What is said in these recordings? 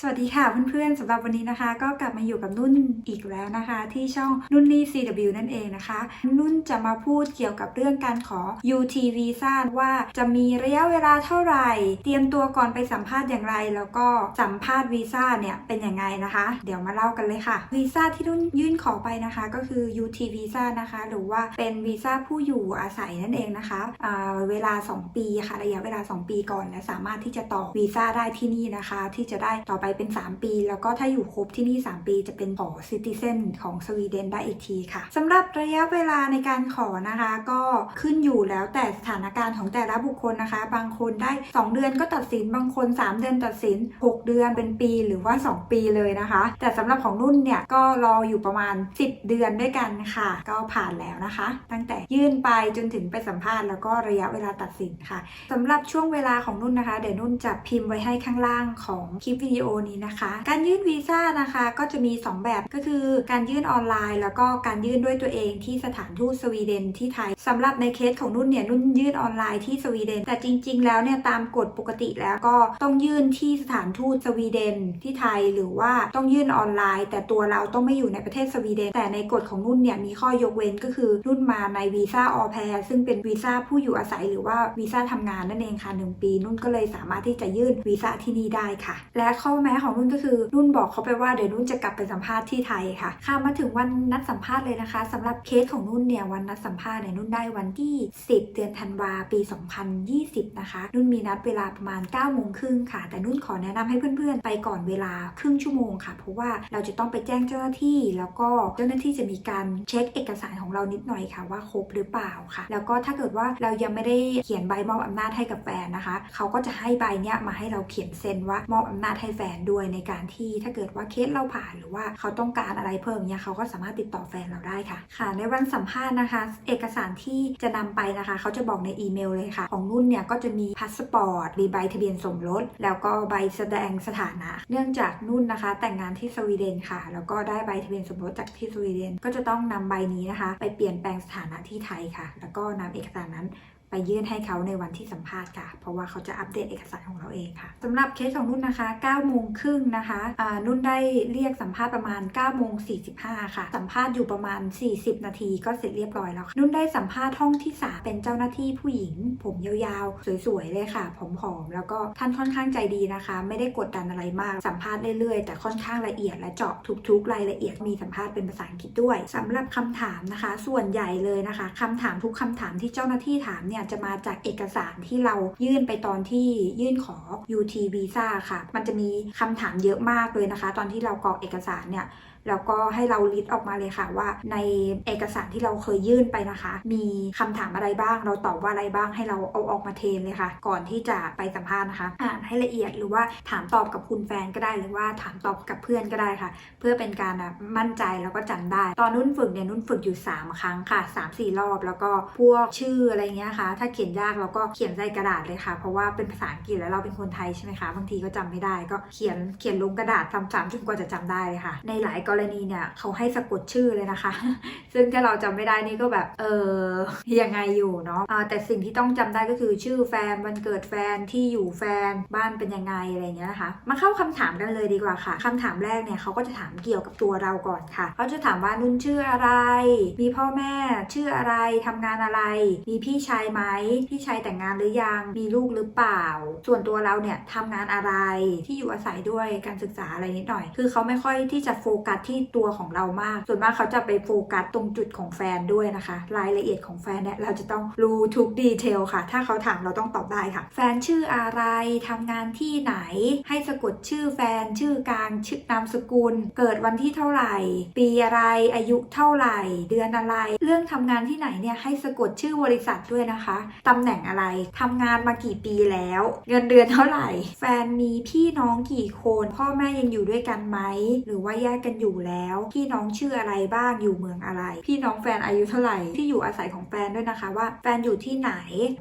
สวัสดีค่ะเพื่อนๆสำหรับวันนี้นะคะ ก็กลับมาอยู่กับนุ่นอีกแล้วนะคะ ที่ช่องนุ่นนี่ CW นั่นเองนะคะ นุ่นจะมาพูดเกี่ยวกับเรื่องการขอ UT Visa ว่าจะมีระยะเวลาเท่าไหร่ เตรียมตัวก่อนไปสัมภาษณ์อย่างไร แล้วก็สัมภาษณ์วีซ่าเนี่ยเป็นยังไงนะคะ เดี๋ยวมาเล่ากันเลยค่ะวีซ่าที่นุ่นยื่นขอไปนะคะ ก็คือ UT Visa นะคะ หรือว่าเป็นวีซ่าผู้อยู่อาศัยนั่นเองนะคะเวลา 2 ปีค่ะระยะเวลา 2 ปีก่อนและสามารถที่จะต่อวีซ่าได้ที่นี่นะคะ ที่จะได้ต่อไปเป็น 3 ปี แล้วก็ถ้าอยู่ครบที่นี่ 3 ปี จะเป็นขอซิติเซนของสวีเดนได้อีกทีค่ะสำหรับระยะเวลาในการขอนะคะ ก็ขึ้นอยู่แล้วแต่สถานการณ์ของแต่ละบุคคลนะคะ บางคนได้ 2 เดือนก็ตัดสินบางคน 3 เดือนตัดสิน 6 เดือนเป็นปีหรือว่า 2 ปีเลยนะคะ แต่สำหรับของนุ่นเนี่ยก็รออยู่ประมาณ 10 เดือนด้วยกันค่ะ ก็ผ่านแล้วนะคะ ตั้งแต่ยื่นไปจนถึงไปสัมภาษณ์แล้วก็ระยะเวลาตัดสินค่ะสำหรับช่วงเวลาของนุ่นนะคะ เดี๋ยวนุ่นจะพิมพ์ไว้ให้ข้างล่างของคลิปวิดีโอนี้นะคะ การยื่นวีซ่านะคะก็จะมี 2 แบบก็คือการยื่นออนไลน์ แล้วก็การยื่นด้วยตัวเองที่สถานทูตสวีเดนที่ไทยสำหรับในเคสของนุ่นเนี่ยนุ่นยื่นออนไลน์ที่สวีเดน แต่จริง ๆ แล้วเนี่ยตามกฎปกติแล้วก็ต้องยื่นที่สถานทูตสวีเดนที่ไทย หรือว่าต้องยื่นออนไลน์ แต่ตัวเราต้องไม่อยู่ในประเทศสวีเดน แต่ในกฎของนุ่นเนี่ยมีข้อยกเว้นก็คือนุ่นมาในวีซ่าออแพรซึ่งเป็นวีซ่าผู้อยู่อาศัยหรือว่าวีซ่าทำงานนั่นเองค่ะหนึ่งปี นุ่นก็เลยสามารถที่จะยื่นวีซ่าที่นี่ได้ค่ะ และข้อแม้ของนุ่นก็คือนุ่นบอกเขาไปว่าเดี๋ยวนุ่นจะกลับไปสัมภาษณ์ที่ไทยค่ะค่ะมาถึงวันนัดสัมภาษณ์เลยนะคะสำหรับเคสของนุ่นเนี่ยวันนัดสัมภาษณ์เนี่ยนุ่นได้วันที่ 10 เดือนธันวาปี 2020 นะคะ นุ่นมีนัดเวลาประมาณ9โมงครึ่งค่ะ แต่นุ่นขอแนะนำให้เพื่อนๆ ไปก่อนเวลาครึ่งชั่วโมงค่ะ เพราะว่าเราจะต้องไปแจ้งเจ้าหน้าที่ แล้วก็เจ้าหน้าที่จะมีการเช็คเอกสารของเรานิดหน่อยค่ะว่าครบหรือเปล่าค่ะ แล้วก็ถ้าเกิดว่าเรายังไม่ได้เขียนใบมอบอำนาจให้กับแฟนนะคะ เขาก็จะให้ใบเนี้ยมาให้เราเขียนเซ็นว่ามอบอำนาจให้แฟนด้วยในการที่ถ้าเกิดว่าเคสเราผ่านหรือว่าเขาต้องการอะไรเพิ่มเนี่ยเขาก็สามารถติดต่อแฟนเราได้ค่ะ ค่ะ ในวันสัมภาษณ์นะคะ เอกสารที่จะนำไปนะคะ เขาจะบอกในอีเมลเลยค่ะ ของนุ่นเนี่ยก็จะมีพาสปอร์ตมีใบทะเบียนสมรสแล้วก็ใบแสดงสถานะ เนื่องจากนุ่นนะคะ แต่งงานที่สวีเดนค่ะ แล้วก็ได้ใบทะเบียนสมรสจากที่สวีเดน ก็จะต้องนำใบนี้นะคะ ไปเปลี่ยนแปลงสถานะที่ไทยค่ะ แล้วก็นำเอกสารนั้น ไปยื่นให้เขาในวันที่สัมภาษณ์ค่ะ เพราะว่าเขาจะอัปเดตเอกสารของเราเองค่ะสำหรับเคสของนุ่นนะคะ9โมงครึ่งนะคะนุ่นได้เรียกสัมภาษณ์ประมาณ9โมง45 ค่ะ สัมภาษณ์อยู่ประมาณ 40 นาทีก็เสร็จเรียบร้อยแล้วนุ่นได้สัมภาษณ์ห้องที่ 3 เป็นเจ้าหน้าที่ผู้หญิง ผมยาวๆ สวยๆ เลยค่ะผอมๆ แล้วก็ท่านค่อนข้างใจดีนะคะ ไม่ได้กดดันอะไรมาก สัมภาษณ์เรื่อยๆ แต่ค่อนข้างละเอียดและเจาะทุกๆ รายละเอียด มีสัมภาษณ์เป็นภาษาอังกฤษด้วยสำหรับคำถามนะคะ ส่วนใหญ่เลยนะคะคำถามทุกคำถามที่เจ้าหน้าที่ถามเนี่ยจะมาจากเอกสารที่เรายื่นไปตอนที่ยื่นขอ UT Visa ค่ะ มันจะมีคำถามเยอะมากเลยนะคะ ตอนที่เรากรอกเอกสารเนี่ย แล้วก็ให้เราลิสต์ออกมาเลยค่ะว่าในเอกสารที่เราเคยยื่นไปนะคะ มีคำถามอะไรบ้าง เราตอบว่าอะไรบ้างให้เราเอาออกมาเทนเลยค่ะ ก่อนที่จะไปสัมภาษณ์นะคะอ่านให้ละเอียดหรือว่าถามตอบกับคุณแฟนก็ได้หรือว่าถามตอบกับเพื่อนก็ได้ค่ะ เพื่อเป็นการอะมั่นใจแล้วก็จำได้ ตอนนุ่นฝึกเนี่ยนุ่นฝึกอยู่ 3 ครั้งค่ะ 3 4 รอบ แล้วก็พวกชื่ออะไรเงี้ยค่ะ ถ้าเขียนยากเราก็เขียนใส่กระดาษเลยค่ะ เพราะว่าเป็นภาษาอังกฤษแล้วเราเป็นคนไทยใช่ไหมคะบางทีก็จำไม่ได้ ก็เขียนเขียนลงกระดาษซ้ำๆจนกว่าจะจำได้เลยค่ะ ในหลายกรณีเนี่ยเขาให้สะกดชื่อเลยนะคะ ซึ่งถ้าเราจำไม่ได้นี่ก็แบบเออยังไงอยู่เนาะแต่สิ่งที่ต้องจำได้ก็คือชื่อแฟนวันเกิดแฟนที่อยู่แฟนบ้านเป็นยังไงอะไรเงี้ยนะคะมาเข้าคำถามกันเลยดีกว่าค่ะคำถามแรกเนี่ยเขาก็จะถามเกี่ยวกับตัวเราก่อนค่ะเขาจะถามว่านุ่นชื่ออะไร มีพ่อแม่ชื่ออะไรทำงานอะไร มีพี่ชายไหมพี่ชายแต่งงานหรือยังมีลูกหรือเปล่า ส่วนตัวเราเนี่ยทำงานอะไรที่อยู่อาศัยด้วยการศึกษาอะไรนิดหน่อย คือเขาไม่ค่อยที่จะโฟกัสที่ตัวของเรามาก ส่วนมากเขาจะไปโฟกัสตรงจุดของแฟนด้วยนะคะ รายละเอียดของแฟนเนี่ยเราจะต้องรู้ทุกดีเทลค่ะ ถ้าเขาถามเราต้องตอบได้ค่ะ แฟนชื่ออะไรทำงานที่ไหน ให้สะกดชื่อแฟนชื่อกลางชื่อนามสกุล เกิดวันที่เท่าไหร่ ปีอะไรอายุเท่าไหร่ เดือนอะไร เรื่องทำงานที่ไหนเนี่ยให้สะกดชื่อบริษัทด้วยนะคะตำแหน่งอะไรทำงานมากี่ปีแล้ว เงินเดือนเท่าไหร่ แฟนมีพี่น้องกี่คน พ่อแม่ยังอยู่ด้วยกันไหมหรือว่าแยกกันอยู่อยู่แล้ว พี่น้องชื่ออะไรบ้างอยู่เมืองอะไร พี่น้องแฟนอายุเท่าไหร่ที่อยู่อาศัยของแฟนด้วยนะคะว่าแฟนอยู่ที่ไหน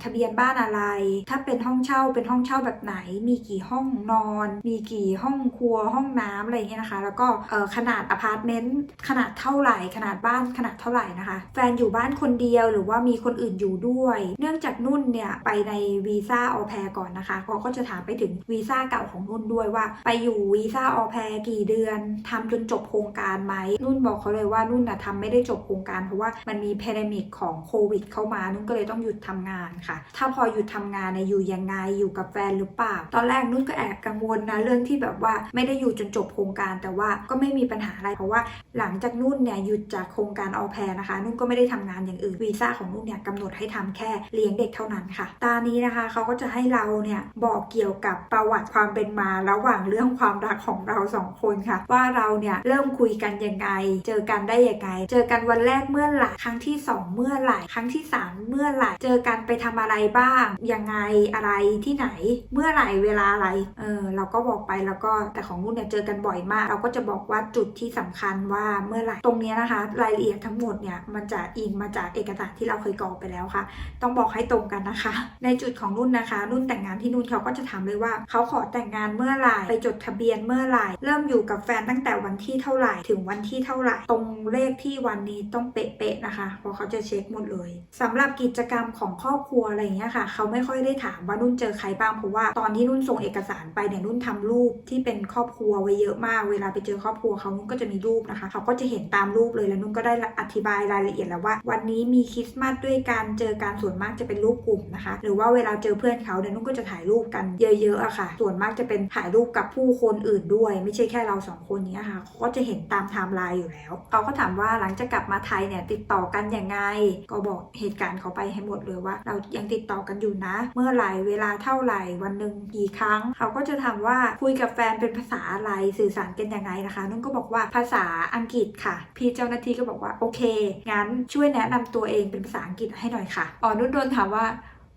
ทะเบียนบ้านอะไร ถ้าเป็นห้องเช่าเป็นห้องเช่าแบบไหน มีกี่ห้องนอน มีกี่ห้องครัวห้องน้ำอะไรเงี้ยนะคะ แล้วก็ขนาดอพาร์ตเมนต์ขนาดเท่าไหร่ ขนาดบ้านขนาดเท่าไหร่นะคะ แฟนอยู่บ้านคนเดียวหรือว่ามีคนอื่นอยู่ด้วย เนื่องจากนุ่นเนี่ยไปในวีซ่าออแพรก่อนนะคะเขาก็จะถามไปถึงวีซ่าเก่าของนุ่นด้วยว่า ไปอยู่วีซ่าออแพรกี่เดือนทำจนจบรงการไหมนุ่นบอกเขาเลยว่านุ่นนะทำไม่ได้จบโครงการ เพราะว่ามันมีแพนดมิกของโควิด เข้ามานุ่นก็เลยต้องหยุดทำงานค่ะ ถ้าพอหยุดทำงานเนี่ยอยู่ยังไงอยู่กับแฟนหรือเปล่า ตอนแรกนุ่นก็แอบกังวลนะเรื่องที่แบบว่าไม่ได้อยู่จนจบโครงการ แต่ว่าก็ไม่มีปัญหาอะไรเพราะว่าหลังจากนุ่นเนี่ยหยุดจากโครงการออแพรนะคะ นุ่นก็ไม่ได้ทำงานอย่างอื่นวีซ่าของนุ่นเนี่ยกำหนดให้ทำแค่เลี้ยงเด็กเท่านั้นค่ะ ตานี้นะคะเขาก็จะให้เราเนี่ยบอกเกี่ยวกับประวัติความเป็นมาระหว่างเรื่องความรักของเราสองคนค่ะ ว่าเราเนี่ยเริ่มคุยกันยังไง เจอกันได้ยังไง เจอกันวันแรกเมื่อไหร่ ครั้งที่สองเมื่อไหร่ ครั้งที่สามเมื่อไหร่ เจอกันไปทำอะไรบ้าง ยังไง อะไร ที่ไหน เมื่อไหร่ เวลาอะไร เออ เราก็บอกไปแล้วก็ แต่ของนุ่นเนี่ยเจอกันบ่อยมาก เราก็จะบอกว่าจุดที่สำคัญว่าเมื่อไหร่ ตรงนี้นะคะ รายละเอียดทั้งหมดเนี่ยมันจะอิงมาจากเอกสารที่เราเคยกรอกไปแล้วค่ะ ต้องบอกให้ตรงกันนะคะ ในจุดของนุ่นนะคะ นุ่นแต่งงานที่นุ่นเขาก็จะถามเลยว่า เขาขอแต่งงานเมื่อไหร่ ไปจดทะเบียนเมื่อไหร่ เริ่มอยู่กับแฟนตั้งแต่วันที่เท่าไหร่ถึงวันที่เท่าไหร่ ตรงเลขที่วันนี้ต้องเป๊ะๆนะคะ เพราะเขาจะเช็คหมดเลยสำหรับกิจกรรมของครอบครัวอะไรอย่างเงี้ยค่ะ เขาไม่ค่อยได้ถามว่านุ่นเจอใครบ้างเพราะว่าตอนที่นุ่นส่งเอกสารไปเนี่ยนุ่นทำรูปที่เป็นครอบครัวไว้เยอะมาก เวลาไปเจอครอบครัวเขานุ่นก็จะมีรูปนะคะ เขาก็จะเห็นตามรูปเลยแล้วนุ่นก็ได้อธิบายรายละเอียดแล้วว่า วันนี้มีคริสต์มาสด้วยกันเจอการส่วนมากจะเป็นรูปกลุ่มนะคะ หรือว่าเวลาเจอเพื่อนเขาเนี่ยนุ่นก็จะถ่ายรูปกันเยอะๆอะค่ะ ส่วนมากจะเป็นถ่ายรูปกับผู้คนอื่นด้วย ไม่ใช่แค่เราสองคนนี้ค่ะเขาก็จะเห็นตามไทม์ไลน์อยู่แล้ว เขาก็ถามว่าหลังจากกลับมาไทยเนี่ยติดต่อกันยังไง ก็บอกเหตุการณ์เขาไปให้หมดเลยว่า เรายังติดต่อกันอยู่นะ เมื่อไหร่เวลาเท่าไหร่วันหนึ่งกี่ครั้ง เขาก็จะถามว่าคุยกับแฟนเป็นภาษาอะไรสื่อสารกันยังไงนะคะนุ่นก็บอกว่าภาษาอังกฤษค่ะ พี่เจ้าหน้าที่ก็บอกว่าโอเคงั้นช่วยแนะนำตัวเองเป็นภาษาอังกฤษให้หน่อยค่ะอ๋อนุ่นโดนถามว่า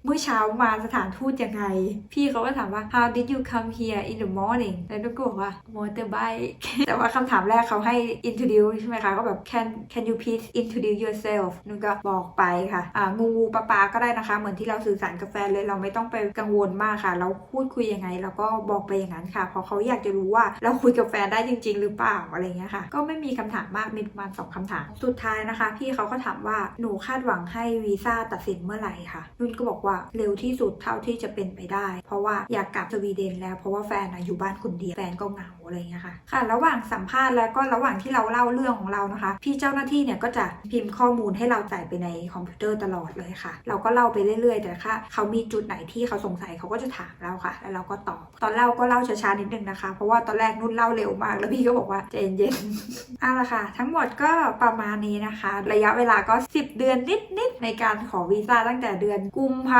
เมื่อเช้ามาสถานทูตยังไง พี่เขาก็ถามว่า how did you come here in the morning แล้วนุก็บอกว่า motorbike แต่ว่าคำถามแรกเขาให้ introduce ใช่ไหมคะ ก็แบบ can can you please introduce yourself นุก็บอกไปค่ะ อ่า งูงูปลาปลาก็ได้นะคะ เหมือนที่เราสื่อสารกับแฟนเลยเราไม่ต้องไปกังวลมากค่ะ เราพูดคุยยังไงเราก็บอกไปอย่างนั้นค่ะ เพราะเขาอยากจะรู้ว่าเราคุยกับแฟนได้จริง ๆ หรือเปล่าอะไรเงี้ยค่ะ ก็ไม่มีคำถามมากมีประมาณสองคำถาม สุดท้ายนะคะ พี่เขาก็ถามว่าหนูคาดหวังให้วีซ่าตัดสินเมื่อไหร่ค่ะนุ่นก็บอกว่าเร็วที่สุดเท่าที่จะเป็นไปได้ เพราะว่าอยากกลับสวีเดนแล้วเพราะว่าแฟนอยู่บ้านคนเดียวแฟนก็เหงาอะไรเงี้ยค่ะค่ะ ระหว่างสัมภาษณ์แล้วก็ระหว่างที่เราเล่าเรื่องของเรานะคะ พี่เจ้าหน้าที่เนี่ยก็จะพิมพ์ข้อมูลให้เราใส่ไปในคอมพิวเตอร์ตลอดเลยค่ะ เราก็เล่าไปเรื่อยๆ แต่ค่ะเขามีจุดไหนที่เขาสงสัยเขาก็จะถามเราค่ะ แล้วเราก็ตอบ ตอนเล่าก็เล่าช้าๆนิดนึงนะคะ เพราะว่าตอนแรกนุ่นเล่าเร็วมาก แล้วพี่ก็บอกว่าใจเย็นๆเอาละค่ะ ทั้งหมดก็ประมาณนี้นะคะ ระยะเวลาก็ 10 เดือนนิดๆในการขอวีซ่าตั้งแต่เดือนกุมภา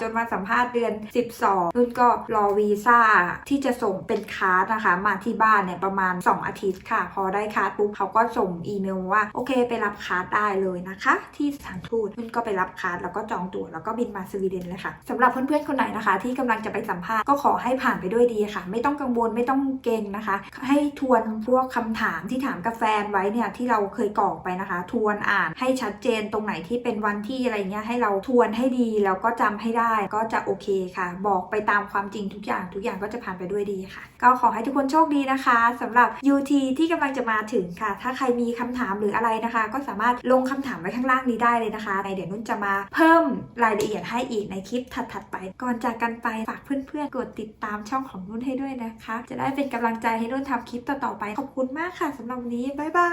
จนมาสัมภาษณ์เดือน 12 นุ่นก็รอวีซ่าที่จะส่งเป็นคาร์ดนะคะ มาที่บ้านเนี่ยประมาณ 2 อาทิตย์ค่ะ พอได้คาร์ดปุ๊บเขาก็ส่งอีเมลว่า โอเคไปรับคาร์ดได้เลยนะคะ ที่สถานทูตนุ่นก็ไปรับคาร์ดแล้วก็จองตั๋วแล้วก็บินมาสวีเดนเลยค่ะสำหรับเพื่อนๆคนไหนนะคะ ที่กำลังจะไปสัมภาษณ์ก็ขอให้ผ่านไปด้วยดีค่ะ ไม่ต้องกังวลไม่ต้องเกรงนะคะ ให้ทวนพวกคำถามที่ถามกับแฟนไว้เนี่ยที่เราเคยกรอกไปนะคะ ทวนอ่านให้ชัดเจนตรงไหนที่เป็นวันที่อะไรเงี้ยให้เราทวนให้ดีแล้วก็จำให้ได้ก็จะโอเคค่ะ บอกไปตามความจริงทุกอย่างทุกอย่างก็จะผ่านไปด้วยดีค่ะ ก็ขอให้ทุกคนโชคดีนะคะสำหรับ UT ที่กำลังจะมาถึงค่ะ ถ้าใครมีคำถามหรืออะไรนะคะ ก็สามารถลงคำถามไว้ข้างล่างนี้ได้เลยนะคะในเดี๋ยวนุ่นจะมาเพิ่มรายละเอียดให้อีกในคลิปถัดๆไป ก่อนจากกันไปฝากเพื่อนๆกดติดตามช่องของนุ่นให้ด้วยนะคะ จะได้เป็นกำลังใจให้นุ่นทำคลิปต่อๆไปขอบคุณมากค่ะสำหรับวันนี้บ๊ายบา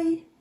ย